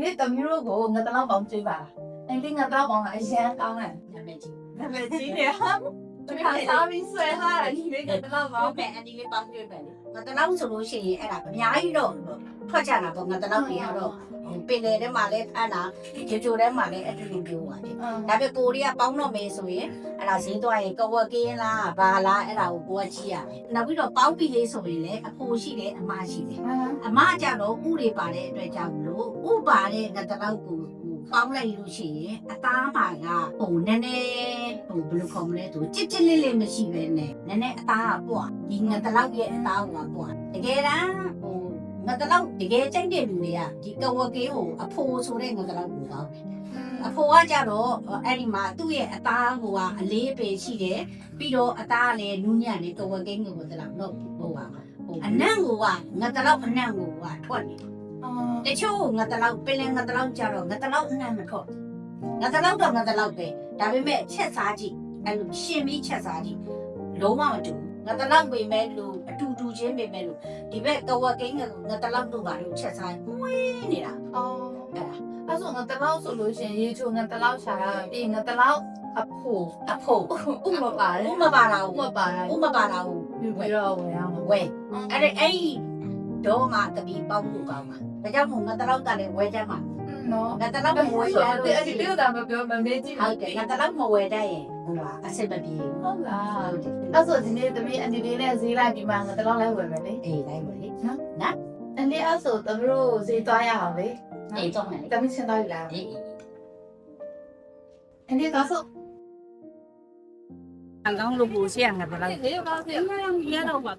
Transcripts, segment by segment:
နေ့တမျိုးတို့ကိုငါတလောက်ပေါင်းကြွေးပါလားအင်းဒီငါတလောက်ပေါင်းကအရန်ကောင်းတယ်နာမည်ကြီးနာမည်ကြီးနေဟာ ဒီခါစားပြီးဆွဲထားတယ်ဒီနေ့ငါတလောက်ပေါဟုင်းတ်ပဲအန်ဒီလေးပေါင်းတွေ့ပဲလေငါတလောက်ဆိုလို့ရှိရင်အဲ့ဒါအများကြီးတော့ထွက်ကြတာပေါ့ငါတလောက်တွေကတော့ပင်လေထဲမှာလည်းဖမ်းတာဂျိုဂျိုထဲမှာလည်းအတူတူပြောပါတယ်ဒါပေမဲ့ကိုရီးယားပေါင်းတော့မယ်ဆိုရင်အဲ့ဒါဈေးသွားရင်ကဝက်ကင်းလားဘာလားအဲ့ဒါကိုကိုကကြည့်ရမယ်နောက်ပြီးတော့ပေါင်းပြီးလေးဆိုရင်လည်းအဖိုးရှိတယ်အမရှိတယ်အမကြတော့ဥတွေပါတဲ့အတွက်ကြောင့်မလို့ဥပါတဲ့ငတလောက်ကိုဟိုပေါင်းလိုက်လို့ရှိရင်အသားမှာကဟိုနည်းနည်း ဟိုဘယ်လိုခေါ်မလဲသူကြစ်ကြစ်လေးလေးမရှိပဲနဲ့နည်းနည်းအသားကပွားဒီငတလောက်ရဲ့အသားကပွားတကယ်တမ်းဟိုငတလောက်တကယ်ကြိုက်တဲ့လူတွေကဒီကဝကင်းကိုအဖိုးဆိုတဲ့ငတလောက်ကိုပေါင်းတယ်အဖိုးကကြတော့အဲ့ဒီမှာသူ့ရဲ့အသားကိုကအလေးအပယ်ရှိတယ်ပြီးတော့အသားကလည်းနူးညံ့နေကဝကင်းကိုတလောက်တော့ဟိုပါဟိုအနံ့ကိုကငတလောက်အနံ့ကိုကထွက်နေတချို့ငါတလောက်ပင်လယ်ငါတလောက်ကြတော့ငါတလောက်အနှံ့မထွက် ငါတလောက်တော့ငါတလောက်ပဲဒါပေမဲ့ချက်စားကြည့်အဲ့လိုရှင်ပြီးချက်စားကြည့်လုံးဝမတူငါတလောက်ပေမဲ့လို့အတူတူချင်းပေမဲ့လို့ဒီဘက်ကဝက်ကင်းကငါတလောက်တို့ပါလို့ချက်စားဝေးနေတာအော်အဲ့ဒါအဲ့ဆိုငါတလောက်ဆိုလို့ရှိရင်ရေချိုငါတလောက်ရှာတာပြီးငါတလောက်အဖို့အဖို့ဥမပါတယ်ဥမပါတာဥဘူးမပါတာဥမပါတာဘူးပြီးပြီးတော့ဝယ်အောင်ဝဲအဲ့ဒါအဲ့ဒီတော့မှတပီပေါင်းဖို့ကောင်းမှာဒါကြောင့်မို့ငါတလောက်ကလည်းဝဲချက်မှာ နော်ငါတလောက်မဝဲရအဲ့လို့ဒီအဲ့ဒီတော့ဒါမပြောမမေးကြည့်ဟုတ်တယ်ငါတလောက်မဝဲတတ်ရင်ဟိုကအဆင်မပြေဘူးဟုတ်လားဟုတ်တယ်အဲ့ဆိုဒီနေ့တမီးအန်တီလေးနဲ့ဈေးလိုက်ပြီးမှငါတလောက်လိုက်ဝယ်မယ်လေအေးလိုက်ပါလေအန်တီအဲ့ဆိုတမီးတို့ဈေးသွားရအောင်လေအေးတော့မယ်လေတမီးချင်းသွားပြီလားအေးအန်တီသွားဆိုအကောင်းလို့ပူစီရငါဘယ်လောက်ဈေးပါစေရတော့ပါ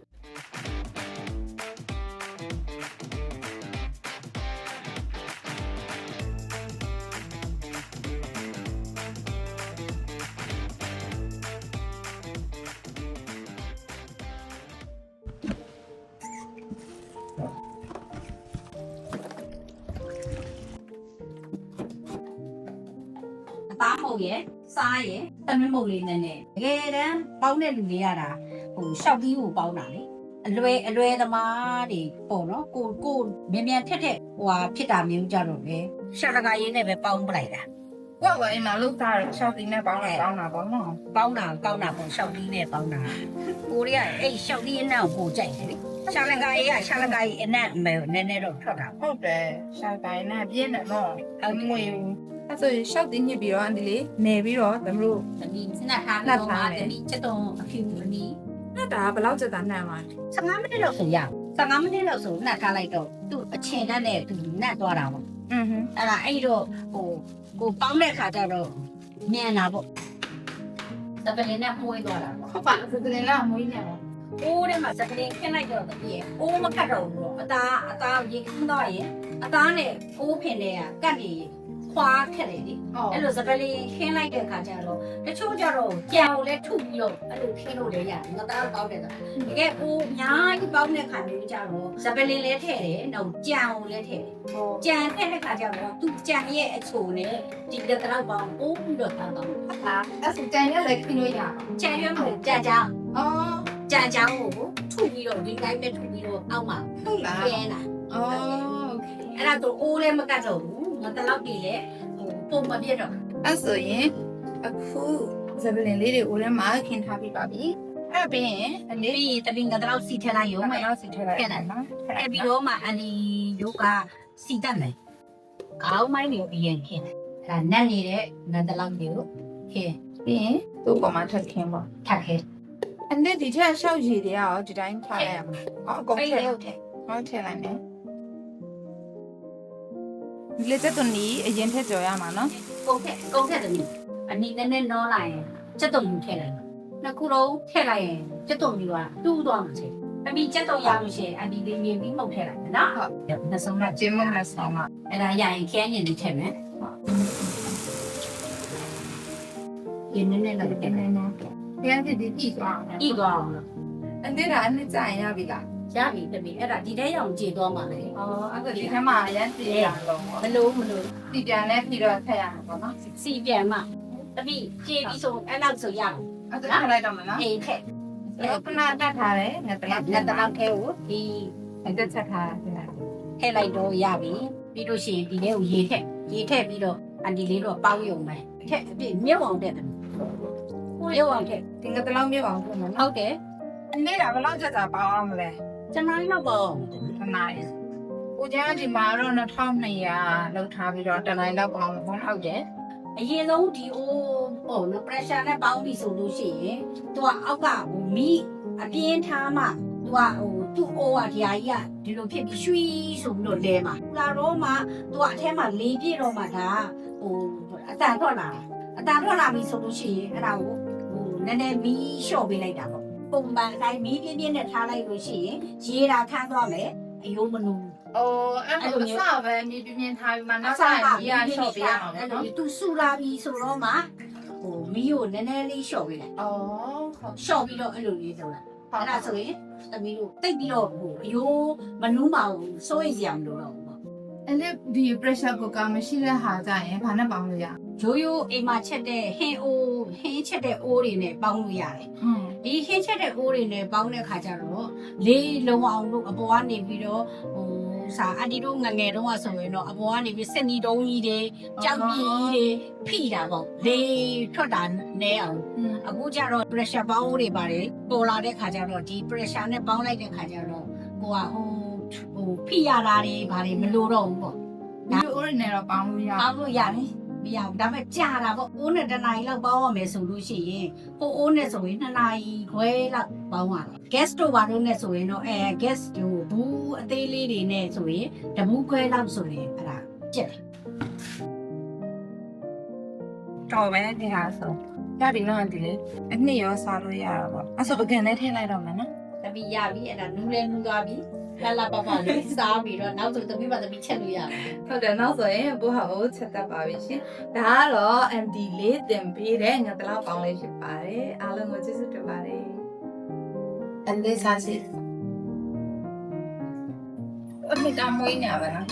အသားမုတ်ရဲ့စားရဲ့သမင်းမုတ်လေးနဲ့နဲ့တကယ်တမ်းပေါင်းတဲ့လူတွေရတာဟိုရှောက်ပြီးကိုပေါင်းတာလေအလွယ်အလွယ်သမားတွေပေါ့နော်ကိုကိုမြန်မြန်ထက်ထက်ဟိုဟာဖြစ်တာမျိုးကြတော့လေရှာတကာရင်းနဲ့ပဲပေါင်းပလိုက်တာဝက်ဝယ်အိမ်မှာလုပ်ထားတယ်ရှောက်တီနဲ့ပေါင်းတာပေါင်းတာပေါ့နော်ပေါင်းတာကောင်းတာပေါ့ရှောက်ပြီးနဲ့ပေါင်းတာကိုရီးယားအဲ့ရှောက်ပြီးအနံ့ကိုပိုကြိုက်တယ်လေရှာလကာရေးကရှာလကာရေးအနံ့မဲနည်းနည်းတော့ထွက်တာဟုတ်တယ်ရှောက်တိုင်းနဲ့ပြင်းတယ်နော်ဟုတ်ငွေဘူး အဲ့ဆိုရှောက်တင်းညစ်ပြီးတော့အန်တီလေးနေပြီးတော့တမီးတို့ဒီစနထားလို့မှာဒီချက်တော့အဖြူမနီးနဲ့ဒါဘယ်လောက်ကြက်သားနှံပါလဲ15မိနစ်လောက်ဆိုရ15မိနစ်လောက်ဆိုနှက်ထားလိုက်တော့သူ့အချိန်တန်းနဲ့သူနှက်သွားတာပေါ့อือဟึအဲ့ဒါအဲ့တော့ဟိုကိုပေါင်းတဲ့ခါကျတော့မြန်တာပေါ့စပလင်နဲ့မှုေးသွားတာပေါ့ဟုတ်ပါစကလင်လာမွေးနေပါအိုးထဲမှာစပလင်ခင်းလိုက်တော့တည်းရဲ့အိုးမကတ်တော့ဘူးပေါ့အသားအသားရေခင်းသွားရင်အသားနဲ့အိုးဖင်တွေကကတ်နေ ခွာခက်တယ်လေအဲ့လိုစကလေးခင်းလိုက်တဲ့ခါကျတော့တချို့ကျတော့ကြံကိုလည်းထုပြီးတော့အဲ့လိုခင်းလို့လည်းရတယ်ငါသားပေါက်တယ်ဆိုတကယ်ကိုအများကြီးပေါက်တဲ့ခါမျိုးကျတော့စကလေးလည်းထည့်တယ်နောက်ကြံကိုလည်းထည့်တယ်ကြံထည့်တဲ့ခါကျတော့သူကြံရဲ့အချိုနဲ့ဒီကတော့ပေါင်းပိုးပြီးတော့တောင်းတော့ဟာအဲ့ဆိုကြံရဲ့လည်းခင်းလို့ရကြံရွက်မလို့ကြံကြောင်းအော်ကြံကြောင်းကိုထုပြီးတော့ဒီတိုင်းပဲထုပြီးတော့အောက်မှာဟုတ်လားပြန်လာအော်အဲ့ဒါတော့အိုးလည်းမကတ်တော့ဘူး ငါတလောက်တည်းလေဟိုပုံမပြတ်တော့အဲ့ဆိုရင်အခုစပလင်လေးတွေဦးထဲမှာခင်းထားပြီးပါပြီအဲ့ပြီးရင်အလေးပြီးတပင်ငါတလောက်စီထည့်လိုက်ရုံမပဲလောက်စီထည့်လိုက်ခဲ့လိုက်နော်အဲ့ပြီးတော့မှအလီယိုကစီတတ်မယ်ခေါင်းမိုင်းနေပြီးရင်ခင်းတယ်အဲ့ဒါနက်နေတဲ့ငါတလောက်တည်းကိုခင်းပြီးရင်သူ့ပေါ်မှာထပ်ခင်းပါထပ်ခဲအန်ဒီဒီထက်ရှောက်ရည်တွေရောဒီတိုင်းထားလိုက်ရမှာအော်အကုန်အဲ့ထည့်လေဟုတ်တယ်ဟောထည့်လိုက်မယ် ဒီလက်ချက်သွန်ကြီးအရင်ထည့်ကြော်ရမှာနော်ကုန်ထက်ကုန်ထက်တယ်အနီးနဲ့နဲ့နောလိုက်ရင်စက်တုံယူထည့်လိုက်နှစ်ခုလုံးထည့်လိုက်ရင်စက်တုံယူကတူးသွားမှာချေအမီစက်တုံရလို့ရှိရင်အဒီလေးမြင်ပြီးမှုတ်ထည့်လိုက်မယ်နော်ဟုတ်နှစ်ဆုံးလိုက်ကျင်းမနဲ့ဆောင်ပါအဲ့ဒါရရင်ခင်းရင်ဒီထည့်မယ်ရင်းနေနေလည်းဒီထည့်မယ်နေ့နော်ပြန်ကြည့်ဒီကြည့်သွားအောင်ဤသွားအောင်လို့အန်ဒီကအနှစ်ကြာရင်ရပြီလား ရပြီတမီအဲ့ဒါဒီထဲရောင်ကြည်သွားမှာလေအော်အဲ့ဒါဒီထဲမှာအရင်ကြည့်ရအောင်မလို့မလို့ဒီပြန်လဲပြီးတော့ထည့်ရမှာပေါ့နော်စီပြန်မှတမီကြည်ပြီးဆိုအဲ့လောက်ဆိုရအောင်အဲ့ဒါထည့်လိုက်တော့မယ်နော်အေးထည့်အဲ့ခဏတတ်ထားတယ်ငါတလားလက်တလောက်ထဲကိုဒီအဲ့ဒါချက်ထားတယ်ထည့်လိုက်တော့ရပြီပြီးလို့ရှိရင်ဒီထဲကိုရေထက်ရေထက်ပြီးတော့အန်ဒီလေးတော့ပေါင်းရုံပဲထက်အပြည့်မြုပ်အောင်တဲ့တယ်မြုပ်အောင်ထက်ဒီငါတလောက်မြုပ်အောင်ဖွင့်မယ်ဟုနော်တ်တယ်နေတာဘယ်လောက်ချက်တာပေါအောင်မလဲ ကျွန်တော်တော့ပေါ့တနားရီကိုကျန်းဒီမှာတော့2200လောက်ထားပြီးတော့တနိုင်လောက်ပေါအောင်ဘုန်းဟုတ်တယ်အရင်ဆုံးဒီအိုးပေါ့နော် pressure နဲ့ပေါင်းပြီးဆိုလို့ရှိရင်သူကအောက်ကဟိုမီးအပြင်းထားမှသူကဟိုသူ့အိုးကဒီဟာကြီးကဒီလိုဖြစ်ပြီးရွှီဆိုပြီးတော့လဲမှာလာတော့မှသူကအထဲမှာလေးပြည့်တော့မှဒါဟိုအတန်ထွက်လာတာအတန်ထွက်လာပြီဆိုလို့ရှိရင်အဲ့ဒါကိုဟိုနည်းနည်းမီးလျှော့ပေးလိုက်တာပေါ့ ပုံမှန်အတိုင်းမီးပြင်းပြင်းနဲ့ထားလိုက်လို့ရှိရင်ရေတာခန်းသွားမယ်အယိုးမနူအိုးအဲ့လိုအစပဲမြေပြင်းပြင်းထားပြီးမှနောက်ဆိုင်ကြီးရရှော့ပေးရမှာပေါ့နော်သူစူလာပြီဆိုတော့မှဟိုမီးကိုနည်းနည်းလေးလျှော့ပေးလိုက်အော်ဟုတ်လျှော့ပြီးတော့အဲ့လိုလေးလုပ်လိုက်ဟုတ်အဲ့ဒါဆိုရင်သမီးတို့တိတ်ပြီးတော့ဟိုအယိုးမနူးမအောင်စိုးရိမ်စရာမလိုတော့ဘူးပေါ့ အဲ့လေဒီ pressure cooker မရှိတဲ့ဟာကြရင်ဘာနဲ့ပေါင်းလို့ရ ရိုးရိုးအိမ်မှာချက်တဲ့ဟင်းအိုးဟင်းချက်တဲ့အိုးတွေနဲ့ပေါင်းလို့ရတယ် อืม ဒီဟင်းချက်တဲ့အိုးတွေနဲ့ပေါင်းတဲ့ခါကျတော့လေးလုံးအောင်လို့အပေါ်ကနေပြီးတော့ဟိုစာအန်တီတို့ငငယ်တုန်းကဆိုရင်တော့အပေါ်ကနေပြီးစက်နီတုံးကြီးတွေကြောက်ကြီးတွေဖိတာပေါ့လေးထွက်တာနဲအောင် อืม အခုကျတော့ pressure ပေါင်းတွေပါတယ်ပေါ်လာတဲ့ခါကျတော့ဒီ pressure နဲ့ပေါင်းလိုက်တဲ့ခါကျတော့ကိုကဟို ဟိုဖိရတာတွေဘာတွေမလိုတော့ဘူးပေါ့ဒီ original တော့ပေါင်းလို့ရပေါင်းလို့ရတယ်မရဘူးဒါပေမဲ့ကြာတာပေါ့အိုးနဲ့တစ်နာရီလောက်ပေါင်းရမယ်ဆိုလို့ရှိရင်ဟိုအိုးနဲ့ဆိုရင်နှစ်နာရီခွဲလောက်ပေါင်းရတယ် gas တို့ဘာလို့နဲ့ဆိုရင်တော့အဲ gas တို့ဘူးအသေးလေးတွေနဲ့ဆိုရင်တဘူးခွဲလောက်ဆိုရင်အဲ့ဒါကျက်တယ်တော်ပဲဒီဟာဆိုရပြီနော်ဒီလေအနှစ်ရောစားလို့ရတာပေါ့အဲ့ဆိုပကံနဲ့ထည့်လိုက်တော့မယ်နော်တပီရပြီအဲ့ဒါနူးလဲနူးသွားပြီ လာလာပပလေးစားပြီးတော့နောက်ဆိုတပီပါတပီချက်လို့ရတယ်ဟုတ်တယ်နောက်ဆိုရင်ဘိုးဟာကိုချက်တတ်ပါပြီရှင်ဒါကတော့ MD လေးတင်ပေးတဲ့ငါတလောက်ပေါင်းလေးဖြစ်ပါတယ်အားလုံးကိုကျေးဇူးတင်ပါတယ်အလေးစားစီအမေကမွေးနေပါလား